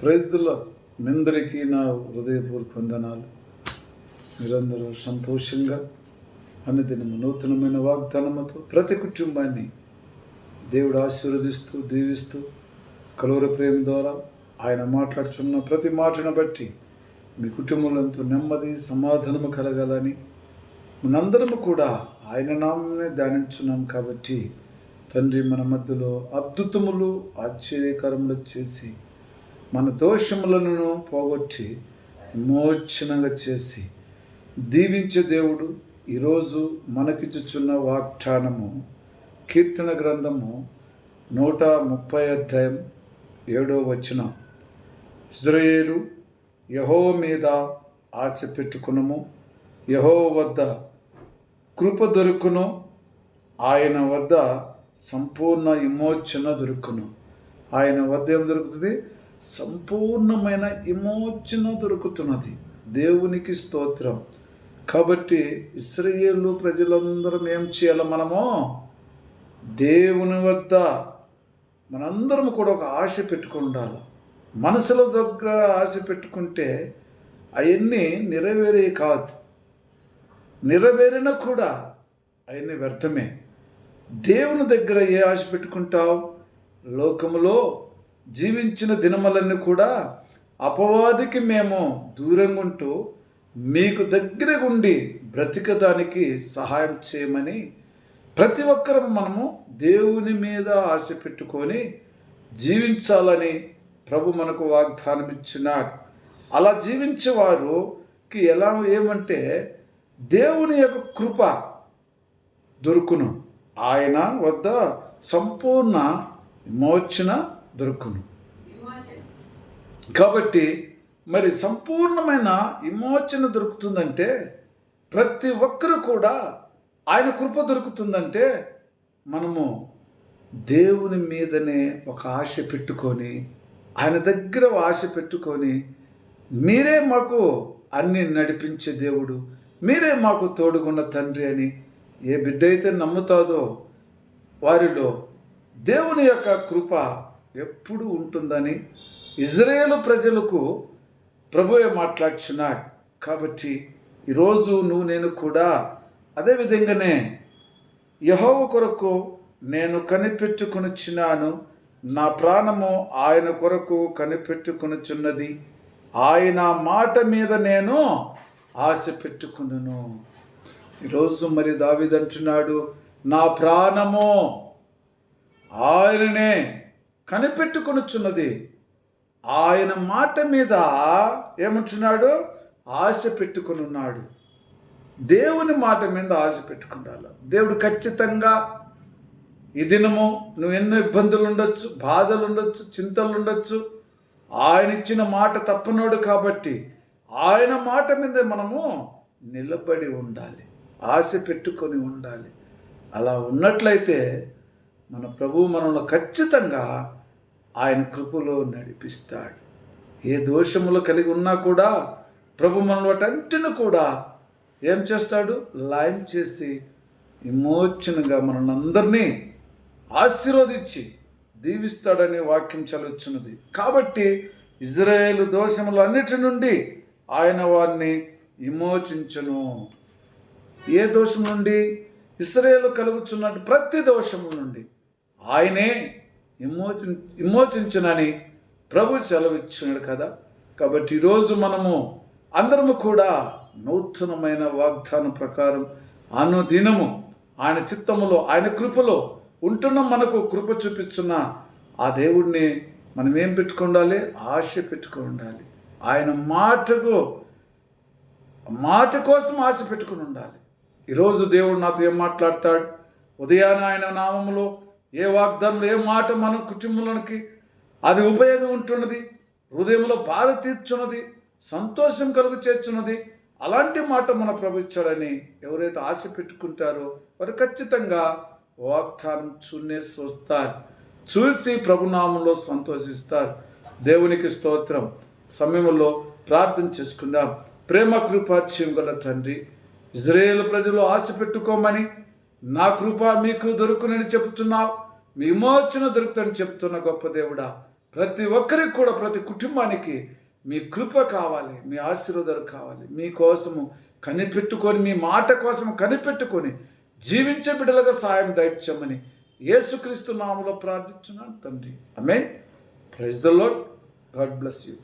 ప్రైజ్లో మీ నా హృదయపూర్వక వందనాలు. మీరందరూ సంతోషంగా అన్నదినము నూతనమైన వాగ్దానముతో ప్రతి కుటుంబాన్ని దేవుడు ఆశీర్వదిస్తూ దీవిస్తూ కలువర ప్రేమ ద్వారా ఆయన మాట్లాడుచున్న ప్రతి మాటను బట్టి మీ కుటుంబంలో నెమ్మది సమాధానము కలగాలని మనందరము కూడా ఆయన నామనే ధ్యానించున్నాం కాబట్టి తండ్రి మన మధ్యలో అద్భుతములు ఆశ్చర్యకరములు చేసి మన దోషములను పోగొట్టి విమోచనంగా చేసి దీవించే దేవుడు ఈరోజు మనకిచ్చుచున్న వాగ్దానము కీర్తన గ్రంథము నూట ముప్పై అధ్యాయం ఏడో వచనం. ఇజ్రాయేలు యహో మీద ఆశ పెట్టుకునము. యహో వద్ద కృప దొరుకును. ఆయన వద్ద సంపూర్ణ విమోచన దొరుకును. ఆయన వద్ద ఏం దొరుకుతుంది? సంపూర్ణమైన విమోచన దొరుకుతున్నది. దేవునికి స్తోత్రం. కాబట్టి ఇస్రయేలు ప్రజలందరం ఏం చేయాలి మనము? దేవుని వద్ద మనందరం కూడా ఒక ఆశ పెట్టుకుండాలి. మనసుల దగ్గర ఆశ పెట్టుకుంటే అవన్నీ నెరవేరే కాదు. నెరవేరిన కూడా అవన్నీ వ్యర్థమే. దేవుని దగ్గర ఏ ఆశ పెట్టుకుంటావు? లోకములో జీవించిన దినములన్నీ కూడా అపవాదికి మేము దూరంగా ఉంటూ మీకు దగ్గర ఉండి బ్రతికడానికి సహాయం చేయమని ప్రతి ఒక్కరం మనము దేవుని మీద ఆశ పెట్టుకొని జీవించాలని ప్రభు మనకు వాగ్దానం ఇచ్చినాడు. అలా జీవించేవారుకి ఎలా ఏమంటే దేవుని యొక్క కృప దొరుకును. ఆయన వద్ద సంపూర్ణ విమోచన దొరుకును. కాబట్టి మరి సంపూర్ణమైన విమోచన దొరుకుతుందంటే ప్రతి ఒక్కరు కూడా ఆయన కృప దొరుకుతుందంటే మనము దేవుని మీదనే ఒక ఆశ పెట్టుకొని ఆయన దగ్గర ఆశ పెట్టుకొని మీరే మాకు అన్ని నడిపించే దేవుడు మీరే మాకు తోడుగున్న తండ్రి అని ఏ బిడ్డ అయితే నమ్ముతాదో వారిలో దేవుని యొక్క కృప ఎప్పుడు ఉంటుందని ఇజ్రాయేలు ప్రజలకు ప్రభువే మాట్లాడుచున్నాడు. కాబట్టి ఈరోజు నువ్వు నేను కూడా అదే విధంగానే యహోవ కొరకు నేను కనిపెట్టుకొనిచున్నాను. నా ప్రాణము ఆయన కొరకు కనిపెట్టుకునిచున్నది. ఆయన మాట మీద నేను ఆశ పెట్టుకుందును ఈరోజు మరి దావిదంటున్నాడు నా ప్రాణము ఆయననే కనిపెట్టుకొనుచున్నది. ఆయన మాట మీద ఏమంటున్నాడు? ఆశ పెట్టుకుని ఉన్నాడు దేవుని మాట మీద ఆశ పెట్టుకుండాలి. దేవుడు ఖచ్చితంగా ఈ దినము నువ్వు ఎన్నో ఇబ్బందులు ఉండొచ్చు బాధలు ఉండొచ్చు చింతలు ఉండొచ్చు ఆయన ఇచ్చిన మాట తప్పనోడు కాబట్టి ఆయన మాట మీద మనము నిలబడి ఉండాలి ఆశ పెట్టుకొని ఉండాలి. అలా ఉన్నట్లయితే మన ప్రభు మనల్ని ఖచ్చితంగా ఆయన కృపలో నడిపిస్తాడు. ఏ దోషములు కలిగి ఉన్నా కూడా ప్రభు మనల్ని వాటంటిని కూడా ఏం చేస్తాడు? లైన్ చేసి విమోచనగా మనల్ని అందరినీ ఆశీర్వదించి దీవిస్తాడనే వాక్యం చలవచ్చున్నది. కాబట్టి ఇజ్రాయేల్ దోషములు అన్నిటి నుండి ఆయన వారిని విమోచించను. ఏ దోషం నుండి? ఇస్రాయేల్ కలుగుచున్నట్టు ప్రతి దోషము నుండి. ఆయనే విమోచి విమోచించనని ప్రభు సెలవిచ్చినాడు కదా. కాబట్టి ఈరోజు మనము అందరము కూడా నూతనమైన వాగ్దానం ప్రకారం అనుదినము ఆయన చిత్తములో ఆయన కృపలో ఉంటున్న మనకు కృప చూపిస్తున్న ఆ దేవుడిని మనం ఏం పెట్టుకుండాలి? ఆశ పెట్టుకుని ఉండాలి ఆయన మాటకు మాట కోసం ఆశ పెట్టుకుని ఉండాలి. ఈరోజు దేవుడు నాతో ఏం మాట్లాడతాడు? ఉదయాన ఆయన నామములో ఏ వాగ్దానంలో ఏ మాట మన కుటుంబంలోనికి అది ఉపయోగం ఉంటున్నది హృదయంలో బాధ తీర్చున్నది సంతోషం కలుగు చేర్చున్నది అలాంటి మాట మన ప్రభు ఇచ్చాడని ఎవరైతే ఆశ పెట్టుకుంటారో వారు ఖచ్చితంగా వాగ్దానం చూనేసి వస్తారు చూసి ప్రభునామంలో సంతోషిస్తారు. దేవునికి స్తోత్రం. సమయంలో ప్రార్థన చేసుకుందాం. ప్రేమ కృపా గల తండ్రి ఇజ్రాయేల్ ప్రజలు ఆశ పెట్టుకోమని నా కృప మీకు దొరుకునని చెప్తున్నావు విమోచన దొరుకుతుందని చెప్తున్న గొప్ప దేవుడా ప్రతి ఒక్కరికి కూడా ప్రతి కుటుంబానికి మీ కృప కావాలి మీ ఆశీర్వాదాలు కావాలి. మీకోసము కనిపెట్టుకొని మీ మాట కోసం కనిపెట్టుకొని జీవించే బిడ్డలుగా సాయం దయచమని యేసుక్రీస్తు నామలో ప్రార్థించున్నాను తండ్రి. Amen praise the Lord God bless you.